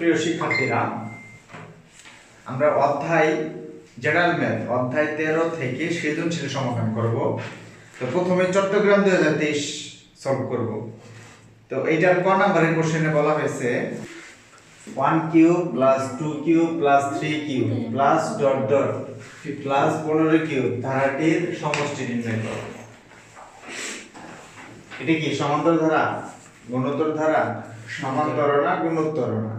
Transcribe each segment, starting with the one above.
প্রিয় শিক্ষার্থীরা, আমরা অধ্যায় জেনারেল ম্যাথ, অধ্যায় তেরো থেকে সৃজনশীল সমাধান করব। তো প্রথমে চট্টগ্রাম দুই হাজার তেইশ সলভ করব। তো এইটার ক নাম্বারের কোশ্চেনে বলা হয়েছে one Q plus two Q plus three Q plus dot dot plus পনেরো কিউ ধারাটির সমষ্টি নির্ণয় করো। এটা কি সমান্তর ধারা, গুণোত্তর ধারা, সমান্তর না গুণোত্তর না?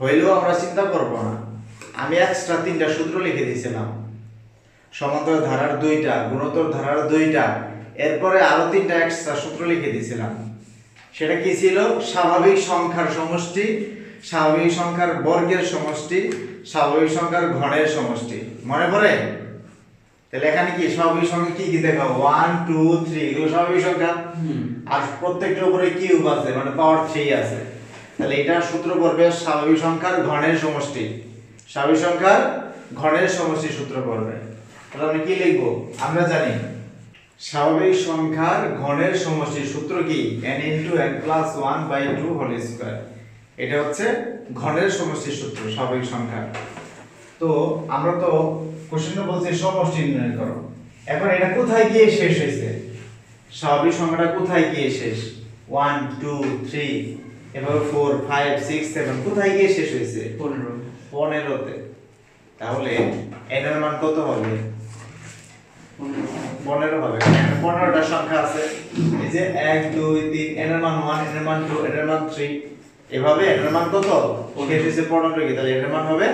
হইলেও আমরা চিন্তা করব না। আমি এক্সট্রা তিনটা সূত্র লিখে দিয়েছিলাম। সমান্তর ধারার দুইটা গুণোত্তর ধারার দুইটা এরপরে আরও তিনটা এক্সট্রা সূত্র লিখে দিয়েছিলাম। সেটা কি ছিল? স্বাভাবিক সংখ্যার সমষ্টি স্বাভাবিক সংখ্যার বর্গের সমষ্টি স্বাভাবিক সংখ্যার ঘনের সমষ্টি। মনে পড়ে? তাহলে এখানে কি স্বাভাবিক সংখ্যা কি কি দেখো ওয়ান টু থ্রি এগুলো স্বাভাবিক সংখ্যা। আর প্রত্যেকটার উপরে কিউব আছে মানে পাওয়ার থ্রি আছে। তাহলে এটা সূত্র পড়বে স্বাভাবিক সংখ্যার ঘনের সমষ্টি। স্বাভাবিক সংখ্যার ঘনের সমষ্টি সূত্র পড়বে। তাহলে আমরা কি লিখব? আমরা জানি স্বাভাবিক সংখ্যার ঘনের সমষ্টির সূত্র কি? n into n plus one by two whole square এটা হচ্ছে ঘনের সমষ্টির সূত্র, স্বাভাবিক সংখ্যা তো আমরা তো কোশ্চেনটা বলছি সমষ্টি নির্ণয় করো। এখন এটা কোথায় গিয়ে শেষ হয়েছে? স্বাভাবিক সংখ্যাটা কোথায় গিয়ে শেষ? ওয়ান টু থ্রি এভাবে ফোর ফাইভ সিক্স সেভেন কোথায় গিয়ে শেষ হয়েছে? পনেরো। পনেরোতে। তাহলে এটার মান কত হবে? পনেরো। হবে। পনেরোটা সংখ্যা আছে। এই যে এক দুই তিন এটার মান ওয়ান এটার মান টু এটার মান থ্রি এভাবে এটার মান কত? শেষ হয়েছে পনেরো কি? তাহলে এটার মান হবে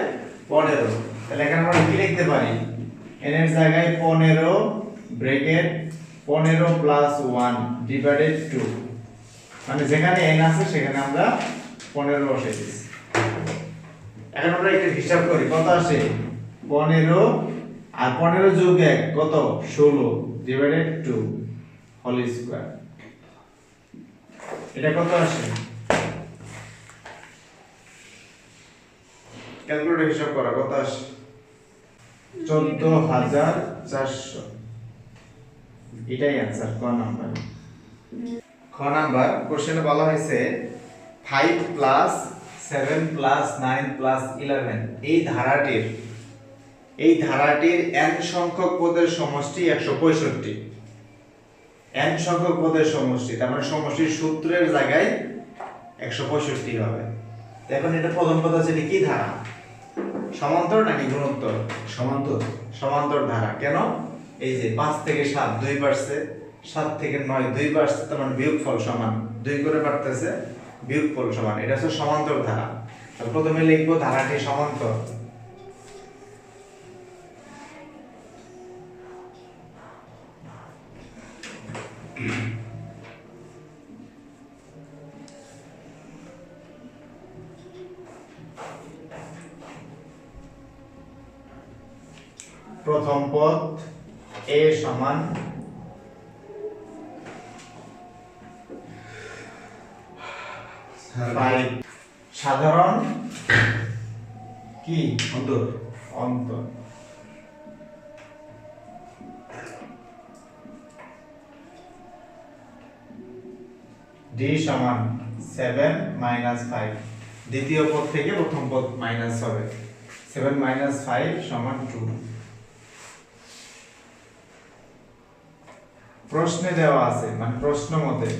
পনেরো। তাহলে এখানে আমরা কি লিখতে পারি? এর জায়গায় পনেরো ব্রেকেট পনেরো প্লাস ওয়ান ডিভাইডেড টু মানে যেখানে এন আছে, সেখানে আমরা পনেরো বসাই দিচ্ছি এখন আমরা একটা হিসাব করি, কত আসে? পনেরো আর পনেরো যোগ এক, কত? ষোলো ডিভাইডেড টু হোল স্কোয়ার এটা কত আসে? ক্যালকুলেটর হিসাব করা, কত আসে? চোদ্দ হাজার চারশো। এটাই অ্যান্সার ক নাম্বার খ নাম্বার কোশ্চেনে বলা হয়েছে five plus seven plus nine plus eleven এই ধারাটির এই ধারাটির n সংখ্যক পদের সমষ্টি একশো পঁয়ষট্টি। n সংখ্যক পদের সমষ্টি, তার মানে সমষ্টির সূত্রের জায়গায় একশো পঁয়ষট্টি হবে। এখন এটা প্রথম কথা হচ্ছে কি ধারা? সমান্তর নাকি গুণোত্তর? সমান্তর। সমান্তর ধারা। কেন? এই যে পাঁচ থেকে সাত, দুই বাড়ছে। সাত থেকে নয়, দুই বাড়ছে তার মানে বিয়োগ ফল সমান। দুই করে বাড়তেছে, বিয়োগ ফল সমান। এটা হচ্ছে সমান্তর ধারা। প্রথমে লিখব ধারাটি সমান্তর। প্রথম পদ, এ সমান ফাইভ সাধারণ কি? অন্তর। অন্তর। ডি সমান সেভেন মাইনাস ফাইভ দ্বিতীয় পদ থেকে প্রথম পদ মাইনাস হবে। সেভেন মাইনাস ফাইভ সমান টু প্রশ্নে দেওয়া আছে মানে প্রশ্ন মতে।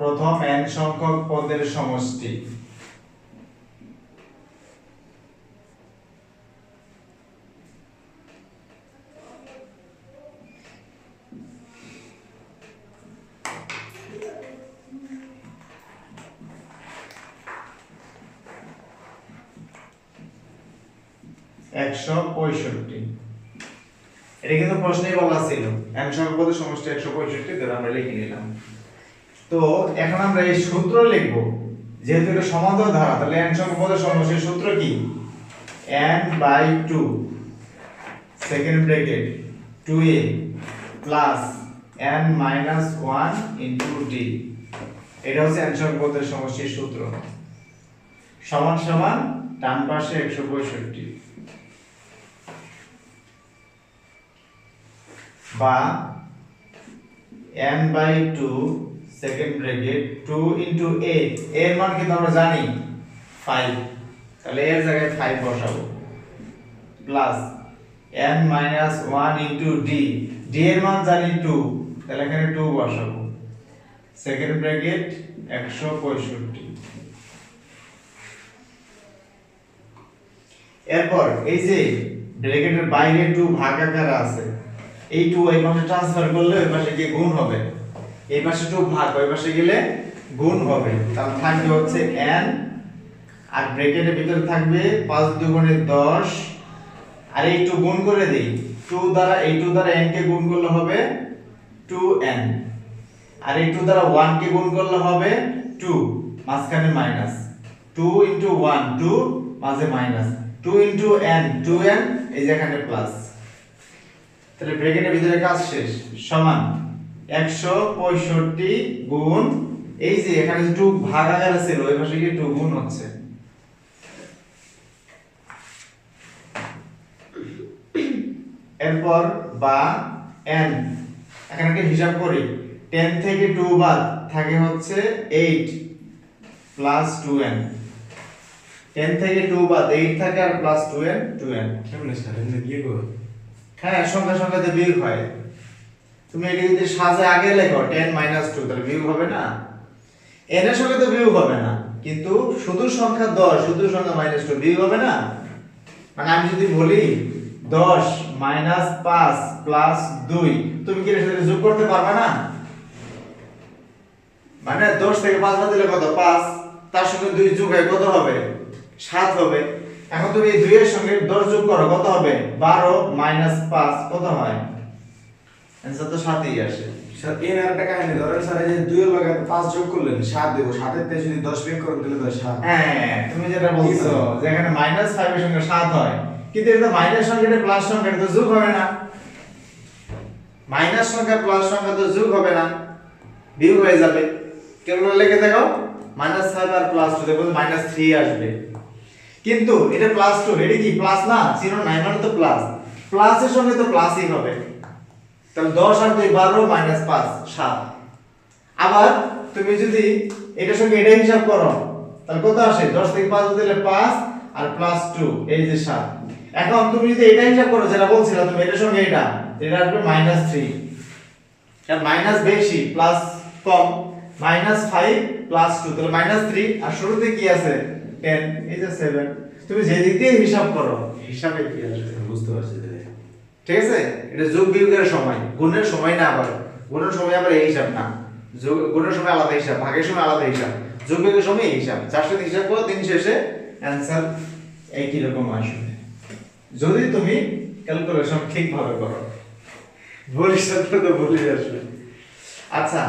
প্রথম n সংখ্যক পদের সমষ্টি। একশো পঁয়ষট্টি। এটা কিন্তু প্রশ্নেই বলা ছিল। n সংখ্যক পদের সমষ্টি একশো পঁয়ষট্টি আমরা লিখে নিলাম। তো এখন আমরা এই সূত্র লিখব। যেহেতু এটা সমান্তর ধারা, তাহলে n সংখ্যক পদের সূত্র কি? n by two second bracket two A plus n minus one into D এটা হচ্ছে n সংখ্যক পদের সমষ্টির সূত্র। সমান সমান ডান পাশে একশো পঁয়ষট্টি। বা n by two second bracket two into A এর মান কিন্তু আমরা জানি ফাইভ তাহলে এর জায়গায় ফাইভ বসাবো। Plus n minus one into D D এর মান জানি টু তাহলে এখানে টু বসাবো। সেকেন্ড ব্র্যাকেট একশো পঁয়ষট্টি। এরপর এই যে ব্র্যাকেটের বাইরে টু ভাগ আকারে আছে, এই টু এই পাশে ট্রান্সফার করলে ওই পাশে গিয়ে গুণ হবে। এই পাশে টু ভাগ, ওই পাশে গেলে গুণ হবে। তাহলে থাকবে হচ্ছে n, আর ব্র্যাকেটের ভিতরে থাকবে পাঁচ দুগুণে দশ। আর এই টু গুণ করে দেই। টু দ্বারা, এই টু দ্বারা n কে গুণ করলে হবে টু n আর এই টু দ্বারা ওয়ান কে গুণ করলে হবে টু মাঝখানে minus two into one two মাঝে minus two into N two N এই যে এখানে প্লাস তাহলে ব্রেকেটের ভিতরে কাজ শেষ, সমান। একশো পঁয়ষট্টি গুণ এই যে এখানে টু ভাগ আকারে ছিল ওই পাশে গিয়ে টু গুণ হচ্ছে। এরপর বা n এখানে একটা হিসাব করি। 10 থেকে 2 বাদ থাকে হচ্ছে 8 প্লাস 2n 10 থেকে 2 বাদ 8 থাকে আর প্লাস 2n 2n কেমনে স্যার এমনি বিয়ে করো হ্যাঁ সংখ্যা সংখ্যাতে বিয়োগ হয়। তুমি এটা যদি সাজে আগে লেখো 10 মাইনাস 2 তাহলে বিয়োগ হবে না। N এর সঙ্গে তো বিয়োগ হবে না, কিন্তু শুধু সংখ্যা 10 শুধু সংখ্যা মাইনাস 2 বিয়োগ হবে না। মানে আমি যদি বলি 10 মাইনাস 5 প্লাস 2 তুমি কি সাথে যোগ করতে পারবে না? মানে 10 থেকে পাঁচ বাদ দিলে কত? পাঁচ, তার সঙ্গে দুই যোগ হয় কত হবে? 7 হবে। এখন তুমি এই 2 এর সঙ্গে 10 যোগ করো, কত হবে? 12 মাইনাস পাঁচ, কত হয়? অ্যানসার তো 7ই আসে স্যার এর আর একটা কাহিনী। ধরেন স্যার এই যে দুইয়ের লগে পাঁচ যোগ করলেন সাত দেবো। সাতের থেকে যদি দশ বিয়োগ করেন তাহলে দশ সাত। হ্যাঁ তুমি যেটা বলছো যে এখানে মাইনাস 5 এর সঙ্গে 7 হয়। কিন্তু এটা মাইনাস সংখ্যা প্লাস সংখ্যা তো যোগ হবে না। মাইনাস সংখ্যা প্লাস সংখ্যা তো যোগ হবে না। বিয়োগ হয়ে যাবে। কেবল লিখে দেখো মাইনাস ফাইভ আর প্লাস টু দেখো মাইনাস থ্রি আসবে। কিন্তু এটা প্লাস টু এটা কি? প্লাস না? জিরো নাইন মানে তো প্লাস প্লাসের সঙ্গে তো প্লাসই হবে। তাহলে দশ আর দুই বারো মাইনাস পাঁচ, সাত। আবার তুমি যদি এটার সঙ্গে এটা হিসাব করো, তাহলে কত আসে? দশ থেকে পাঁচ দিলে পাঁচ আর প্লাস টু এই যে সাত। এখন তুমি যদি এটা হিসাব করো, যেটা বলছিলাম, তুমি এটার সঙ্গে এটা এটা আসবে মাইনাস থ্রি মাইনাস বেশি প্লাস কম মাইনাস ফাইভ প্লাস টু তাহলে মাইনাস থ্রি আর শুরুতে কি আছে? টেন এই যে সেভেন তুমি যে দিক দিয়ে হিসাব করো, হিসাবে কি আসবে? বুঝতে পারছি। ঠিক আছে? এটা যোগ বিয়োগের সময়। গুণের সময় না আবার। গুণের সময় আবার এই হিসাব না। যোগ গুণের সময় আলাদা হিসাব ভাগের সময় আলাদা হিসাব। যোগ বিয়োগের সময় এই হিসাব। যার সাথে হিসাব করো দিন শেষে অ্যান্সার একই রকম আসবে। যদি তুমি ক্যালকুলেশন ঠিকভাবে করো বলিস না তো তো বলি আসবে। আচ্ছা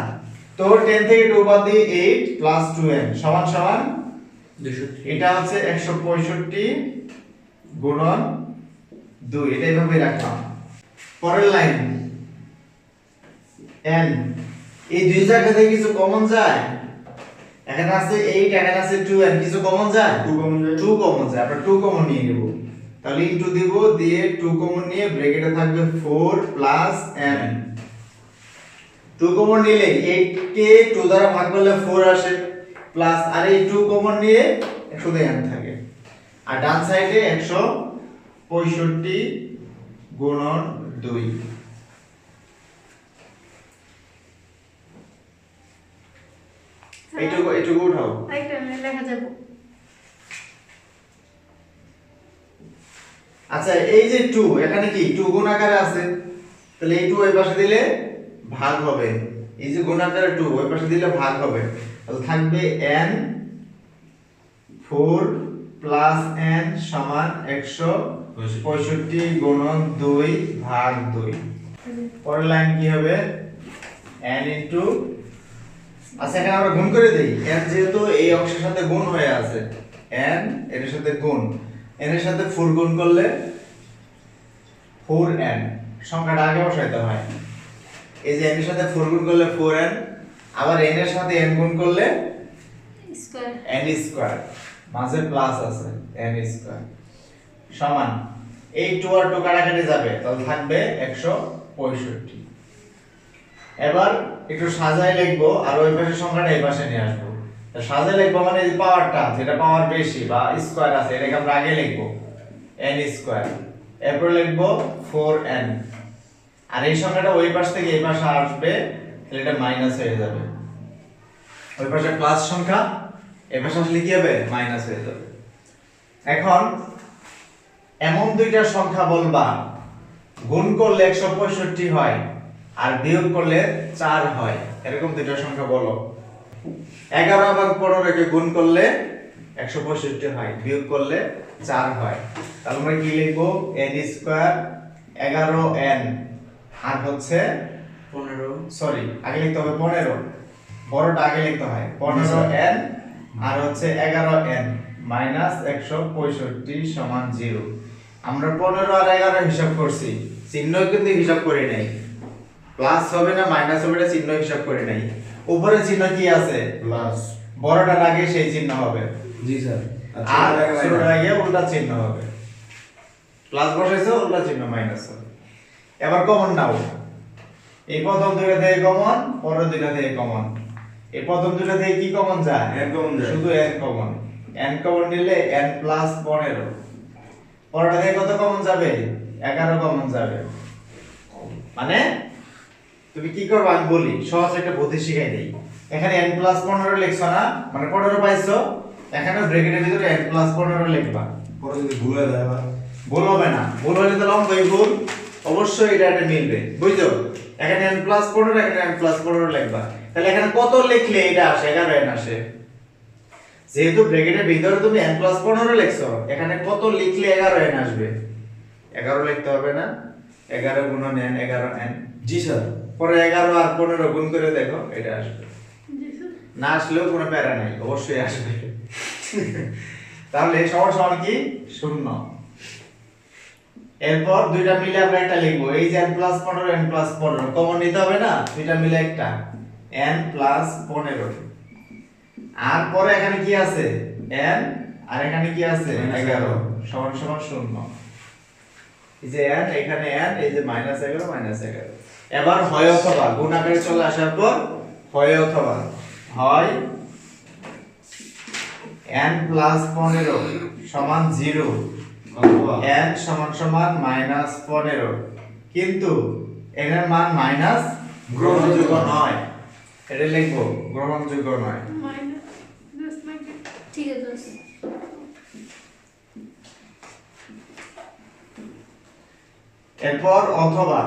তো 10 থেকে 2 বাদ দিয়ে 8 প্লাস 2n সমান সমান এটা হচ্ছে 165 গুণন 2 এটা এইভাবে রাখলাম। পরের লাইন। N এই দুই জায়গা থেকে কিছু কমন যায়? এখানে আছে 8 এখানে আছে 2n কিছু কমন যায়? Two common যায়। 2 কমন যায়। আমরা 2 কমন নিয়ে নেব। তাহলে ইনটু দিব দিয়ে 2 কমন নিয়ে ব্র্যাকেটে থাকবে 4 প্লাস n 2 কমন নিলে 8 কে 2 দ্বারা ভাগ করলে 4 আসে। প্লাস আর এই 2 কমন নিয়ে শুধু n থাকে। আর ডান সাইডে 165 গুণন 2 এইটুকু এইটুকু উঠাও। লেখা যাব। আচ্ছা এই যে 2 এখানে কি 2 গুণ আকারে আছে? তাহলে এই 2 ওই পাশে দিলে ভাগ হবে। এই যে গুণ আকারে 2 ওই পাশে দিলে ভাগ হবে। তাহলে থাকবে n 4 প্লাস n সমান 165 গুণন 2 ভাগ 2 পরের লাইন কি হবে? n ইনটু আচ্ছা এখানে আমরা গুণ করে দেই। n যেহেতু এই অংশের সাথে গুণ হয়ে আছে n এর সাথে গুণ। n এর সাথে 4 গুণ করলে 4n সংখ্যাটা আগে বসাইতে হয়। এই যে n এর সাথে 4 গুণ করলে 4n আবার n এর সাথে n গুণ করলে n স্কয়ার মাঝে প্লাস আছে n স্কয়ার সমান। এই 2 আর 2 কাটাকাটি যাবে, তাহলে থাকবে 165 এবার একটু সাজায় লিখব, আর ওই পাশে সংখ্যাটা এই পাশে নিয়ে আসব। সাজায় লিখব মানে এই পাওয়ারটা যেটা পাওয়ার বেশি বা স্কোয়ার আছে, এটাকে আমরা আগে লিখব। n স্কোয়ার এরপর লিখব ফোর এন আর এই সংখ্যাটা ওই পাশ থেকে এই পাশে আসবে, তাহলে এটা মাইনাস হয়ে যাবে। ওই পাশে প্লাস সংখ্যা এই পাশে আসলে কি হবে? মাইনাস হয়ে যাবে। এখন এমন দুইটা সংখ্যা বলবা। গুণ করলে একশো পঁয়ষট্টি হয় আর বিয়োগ করলে চার হয়। এরকম দুইটা সংখ্যা বলো। এগারো এবং পনেরোকে গুণ করলে একশো পঁয়ষট্টি হয় বিয়োগ করলে চার হয়। তাহলে আমরা কি লিখব? এন স্কোয়ার এগারো এন আর হচ্ছে পনেরো। সরি আগে লিখতে হবে পনেরো। বড়টা আগে লিখতে হয় পনেরো এন আর হচ্ছে এগারো এন মাইনাস একশো পঁয়ষট্টি সমান জিরো। আমরা পনেরো আর এগারো হিসাব করছি। চিহ্ন কিন্তু হিসাব করি নাই। প্লাস হবে না মাইনাস হবে না চিহ্ন হিসাব করি নাই। উপরে চিহ্ন কি আছে? প্লাস। বড়টা আগে সেই চিহ্ন হবে। জি স্যার। আর ছোটটা আগে উল্টা চিহ্ন হবে। প্লাস বসাইছো উল্টা চিহ্ন মাইনাস হবে। এবার কমন নাও এই প্রথম দুইটা থেকে কমন পরের দুইটা থেকে কমন এই প্রথম দুইটা থেকে কি কমন যায়? N common যায়। শুধু n কমন এন কমন নিলে এন প্লাস পনেরো। পরেরটা থেকে কত কমন যাবে? এগারো কমন যাবে। মানে? তুমি কি করবে? আমি বলি সহজ একটা বুদ্ধি শিখাই দেই। এখানে n প্লাস পনেরো লিখছো না? মানে পনেরো পাইছো? এখানে ব্রেকেটের ভিতরে n প্লাস পনেরো লিখবা। পরে যদি ভুল হয়ে যায় ভুল হবে না। ভুল হলে তো লম্বই ভুল। অবশ্যই এটা একটা মিলবে। বুঝছ? এখানে n প্লাস পনেরো এখানে n প্লাস পনেরো লিখবা। তাহলে এখানে কত লিখলে এটা আসে? এগারো n আসে। যেহেতু ব্রেকেটের ভিতরে তুমি n প্লাস পনেরো লিখছো এখানে কত লিখলে এগারো n আসবে? এগারো লিখতে হবে না। এগারো গুণন n এগারো n জি স্যার পরে এগারো আর পনেরো গুণ করে দেখো এটা আসবে। জি স্যার না আসলেও কোনো প্যারা নাই অবশ্যই আসবে। তাহলে সবার সমান কি? শূন্য। এরপর দুইটা মিলে আমরা একটা লিখব এই যে n প্লাস পনেরো n প্লাস পনেরো কমন নিতে হবে না? দুইটা মিলে একটা। N প্লাস পনেরো। আর পরে এখানে কি আছে? N আর এখানে কি আছে? এগারো। সমান সমান শূন্য। এই যে n এখানে n এই যে মাইনাস এগারো মাইনাস এগারো। এবার হয় অথবা গুণ আকারে চলে আসার পর হয় অথবা হয় n প্লাস পনেরো সমান জিরো n সমান সমান মাইনাস পনেরো। কিন্তু এখানে মান মাইনাস গ্রহণযোগ্য নয়। এটা লিখব গ্রহণযোগ্য নয়। ঠিক আছে এরপর অথবা।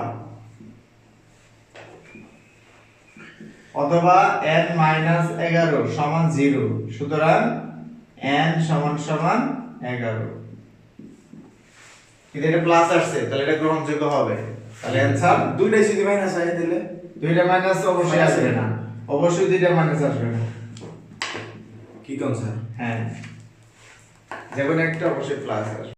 অথবা n মাইনাস এগারো সমান জিরো সুতরাং n সমান সমান এগারো। কিন্তু এটা প্লাস আসছে তাহলে এটা গ্রহণযোগ্য হবে। তাহলে অ্যান্সার দুইটাই যদি মাইনাস হয় দিলে দুইটা মাইনাস অবশ্যই আসবে না। অবশ্যই দুইটা মাইনাস আসবে না। কি কোন স্যার হ্যাঁ। যেমন একটা অবশ্যই প্লাস আসবে।